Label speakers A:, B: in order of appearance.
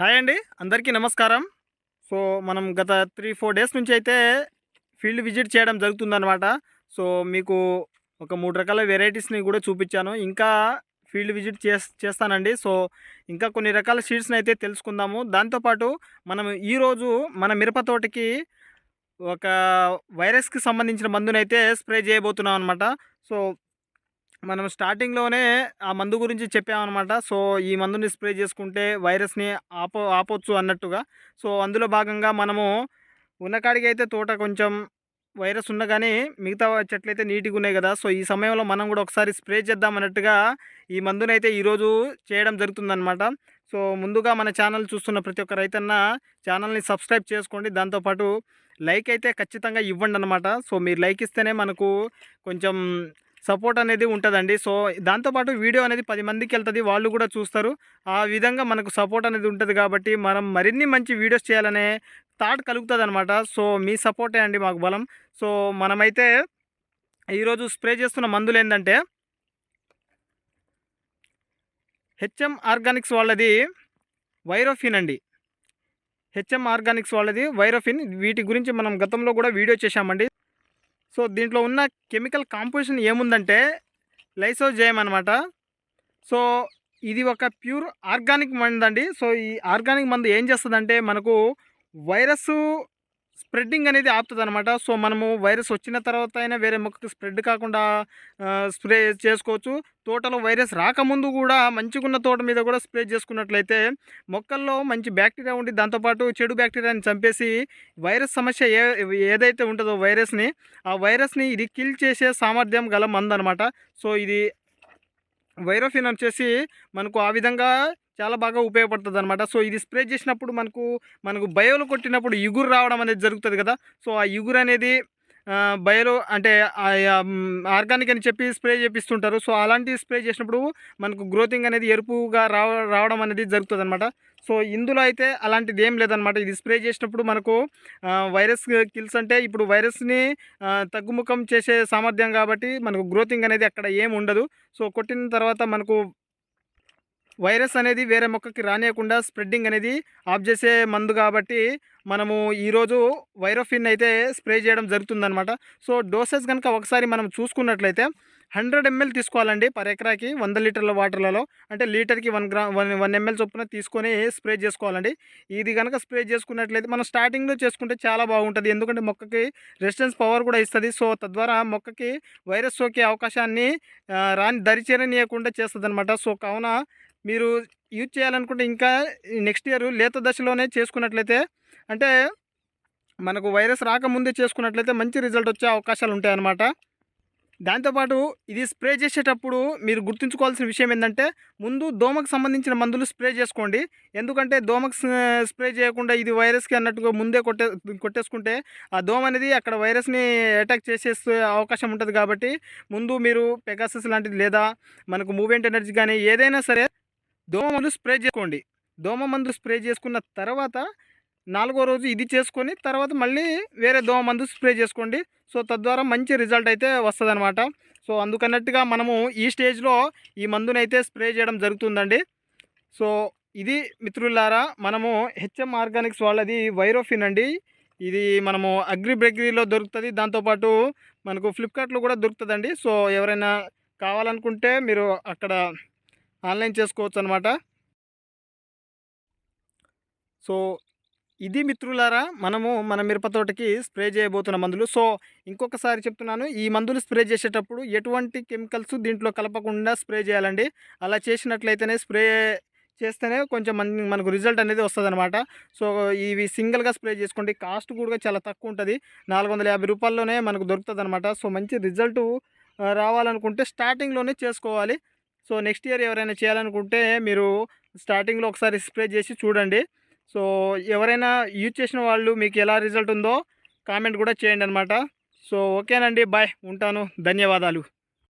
A: Hi అండి. అందరికీ నమస్కారం. సో మనం గత త్రీ ఫోర్ డేస్ నుంచి అయితే ఫీల్డ్ విజిట్ చేయడం జరుగుతుందన్నమాట. సో మీకు ఒక మూడు రకాల వెరైటీస్ని కూడా చూపించాను. ఇంకా ఫీల్డ్ విజిట్ చేస్ చేస్తానండి. సో ఇంకా కొన్ని రకాల సీడ్స్ని అయితే తెలుసుకుందాము. దాంతోపాటు మనం ఈరోజు మన మిరప తోటకి ఒక వైరస్కి సంబంధించిన మందునైతే స్ప్రే చేయబోతున్నాం అనమాట సో మనం స్టార్టింగ్లోనే ఆ మందు గురించి చెప్పామన్నమాట. సో ఈ మందుని స్ప్రే చేసుకుంటే వైరస్ని ఆపో ఆపొచ్చు అన్నట్టుగా. సో అందులో భాగంగా మనము ఉన్నకాడికి అయితే తోట కొంచెం వైరస్ ఉన్న కానీ మిగతా చెట్లు అయితే నీట్గా ఉన్నాయి కదా. సో ఈ సమయంలో మనం కూడా ఒకసారి స్ప్రే చేద్దాం అన్నట్టుగా ఈ మందుని అయితే ఈరోజు చేయడం జరుగుతుందన్నమాట. సో ముందుగా మన ఛానల్ చూస్తున్న ప్రతి ఒక్క రైతన్న ఛానల్ని సబ్స్క్రైబ్ చేసుకోండి. దాంతోపాటు లైక్ అయితే ఖచ్చితంగా ఇవ్వండి అనమాట సో మీరు లైక్ ఇస్తేనే మనకు కొంచెం సపోర్ట్ అనేది ఉంటుందండి. సో దాంతోపాటు వీడియో అనేది పది మందికి వెళ్తుంది వాళ్ళు కూడా చూస్తారు. ఆ విధంగా మనకు సపోర్ట్ అనేది ఉంటుంది కాబట్టి మనం మరిన్ని మంచి వీడియోస్ చేయాలనే థాట్ కలుగుతుంది అనమాట సో మీ సపోర్టే అండి మాకు బలం. సో మనమైతే ఈరోజు స్ప్రే చేస్తున్న మందులు ఏంటంటే హెచ్ఎం ఆర్గానిక్స్ వాళ్ళది వైరోఫిన్ అండి. హెచ్ఎం ఆర్గానిక్స్ వాళ్ళది వైరోఫిన్. వీటి గురించి మనం గతంలో కూడా వీడియో చేశామండి. సో దీంట్లో ఉన్న కెమికల్ కాంపోజిషన్ ఏముందంటే లైసోజేయం అనమాట సో ఇది ఒక ప్యూర్ ఆర్గానిక్ మందు అండి సో ఈ ఆర్గానిక్ మందు ఏం చేస్తుందంటే మనకు వైరస్ స్ప్రెడ్డింగ్ అనేది ఆపుతుంది అనమాట సో మనము వైరస్ వచ్చిన తర్వాత అయినా వేరే మొక్కకి స్ప్రెడ్ కాకుండా స్ప్రే చేసుకోవచ్చు. తోటలో వైరస్ రాకముందు కూడా మంచిగున్న తోట మీద కూడా స్ప్రే చేసుకున్నట్లయితే మొక్కల్లో మంచి బ్యాక్టీరియా ఉండి దాంతోపాటు చెడు బ్యాక్టీరియాని చంపేసి వైరస్ సమస్య ఏ ఏదైతే ఉంటుందో వైరస్ని ఆ వైరస్ని ఇది కిల్ చేసే సామర్థ్యం గల మందనమాట సో ఇది వైరోఫిన్ వచ్చేసి మనకు ఆ విధంగా చాలా బాగా ఉపయోగపడుతుంది అనమాట సో ఇది స్ప్రే చేసినప్పుడు మనకు మనకు బయోలు కొట్టినప్పుడు ఇగురు రావడం అనేది జరుగుతుంది కదా. సో ఆ ఇగురు అనేది బయలు అంటే ఆర్గానిక్ అని చెప్పి స్ప్రే చేపిస్తుంటారు. సో అలాంటి స్ప్రే చేసినప్పుడు మనకు గ్రోతింగ్ అనేది ఎరుపుగా రావ రావడం అనేది జరుగుతుంది అనమాట సో ఇందులో అయితే అలాంటిది ఏం లేదనమాట ఇది స్ప్రే చేసినప్పుడు మనకు వైరస్ కిల్స్ అంటే ఇప్పుడు వైరస్ని తగ్గుముఖం చేసే సామర్థ్యం కాబట్టి మనకు గ్రోతింగ్ అనేది అక్కడ ఏం ఉండదు. సో కొట్టిన తర్వాత మనకు వైరస్ అనేది వేరే మొక్కకి రానియకుండా స్ప్రెడ్డింగ్ అనేది ఆఫ్ చేసే మందు కాబట్టి మనము ఈరోజు వైరోఫిన్ అయితే స్ప్రే చేయడం జరుగుతుందనమాట సో డోసెస్ కనుక ఒకసారి మనం చూసుకున్నట్లయితే హండ్రెడ్ ఎంఎల్ తీసుకోవాలండి పర్ ఎకరాకి వంద లీటర్ల వాటర్లలో. అంటే లీటర్కి one gram one one ML చొప్పున తీసుకొని స్ప్రే చేసుకోవాలండి. ఇది కనుక స్ప్రే చేసుకున్నట్లయితే మనం స్టార్టింగ్లో చేసుకుంటే చాలా బాగుంటుంది. ఎందుకంటే మొక్కకి రెసిస్టెన్స్ పవర్ కూడా ఇస్తుంది. సో తద్వారా మొక్కకి వైరస్ సోకే అవకాశాన్ని రాని దరిచేరనీయకుండా చేస్తుంది అనమాట సో కావున మీరు యూజ్ చేయాలనుకుంటే ఇంకా నెక్స్ట్ ఇయర్ లేత దశలోనే చేసుకున్నట్లయితే అంటే మనకు వైరస్ రాకముందే చేసుకున్నట్లయితే మంచి రిజల్ట్ వచ్చే అవకాశాలు ఉంటాయన్నమాట. దాంతోపాటు ఇది స్ప్రే చేసేటప్పుడు మీరు గుర్తుంచుకోవాల్సిన విషయం ఏంటంటే ముందు దోమకు సంబంధించిన మందులు స్ప్రే చేసుకోండి. ఎందుకంటే దోమకు స్ప్రే చేయకుండా ఇది వైరస్కి అన్నట్టుగా ముందే కొట్టే కొట్టేసుకుంటే ఆ దోమ అనేది అక్కడ వైరస్ని అటాక్ చేసేసే అవకాశం ఉంటుంది కాబట్టి ముందు మీరు పెగాసస్ లాంటిది లేదా మనకు మూవెంట్ ఎనర్జీ కానీ ఏదైనా సరే దోమ మందు స్ప్రే చేసుకోండి. దోమ మందు స్ప్రే చేసుకున్న తర్వాత నాలుగో రోజు ఇది చేసుకొని తర్వాత మళ్ళీ వేరే దోమ మందు స్ప్రే చేసుకోండి. సో తద్వారా మంచి రిజల్ట్ అయితే వస్తుంది సో అందుకన్నట్టుగా మనము ఈ స్టేజ్లో ఈ మందునైతే స్ప్రే చేయడం జరుగుతుందండి. సో ఇది మిత్రులారా మనము హెచ్ఎం ఆర్గానిక్స్ వాళ్ళది వైరోఫిన్ అండి. ఇది మనము అగ్రి బ్రెగ్రీలో దొరుకుతుంది. దాంతోపాటు మనకు ఫ్లిప్కార్ట్లో కూడా దొరుకుతుందండి. సో ఎవరైనా కావాలనుకుంటే మీరు అక్కడ ఆన్లైన్ చేసుకోవచ్చు అనమాట సో ఇది మిత్రులారా మనము మన మిరప తోటకి స్ప్రే చేయబోతున్న మందులు. సో ఇంకొకసారి చెప్తున్నాను ఈ మందులు స్ప్రే చేసేటప్పుడు ఎటువంటి కెమికల్స్ దీంట్లో కలపకుండా స్ప్రే చేయాలండి. అలా చేసినట్లయితేనే స్ప్రే చేస్తేనే కొంచెం మన మనకు రిజల్ట్ అనేది వస్తుంది అనమాట సో ఇవి సింగిల్గా స్ప్రే చేసుకోండి. కాస్ట్ కూడా చాలా తక్కువ ఉంటుంది. నాలుగు వందల యాభై రూపాయల్లోనే మనకు దొరుకుతుంది అనమాట సో మంచి రిజల్ట్ రావాలనుకుంటే స్టార్టింగ్లోనే చేసుకోవాలి. సో నెక్స్ట్ ఇయర్ ఎవరైనా చేయాలనుకుంటే మీరు స్టార్టింగ్లో ఒకసారి స్ప్రే చేసి చూడండి. సో ఎవరైనా యూజ్ చేసిన వాళ్ళు మీకు ఎలా రిజల్ట్ ఉందో కామెంట్ కూడా చేయండి అనమాట సో ఓకేనండి బాయ్ ఉంటాను. ధన్యవాదాలు.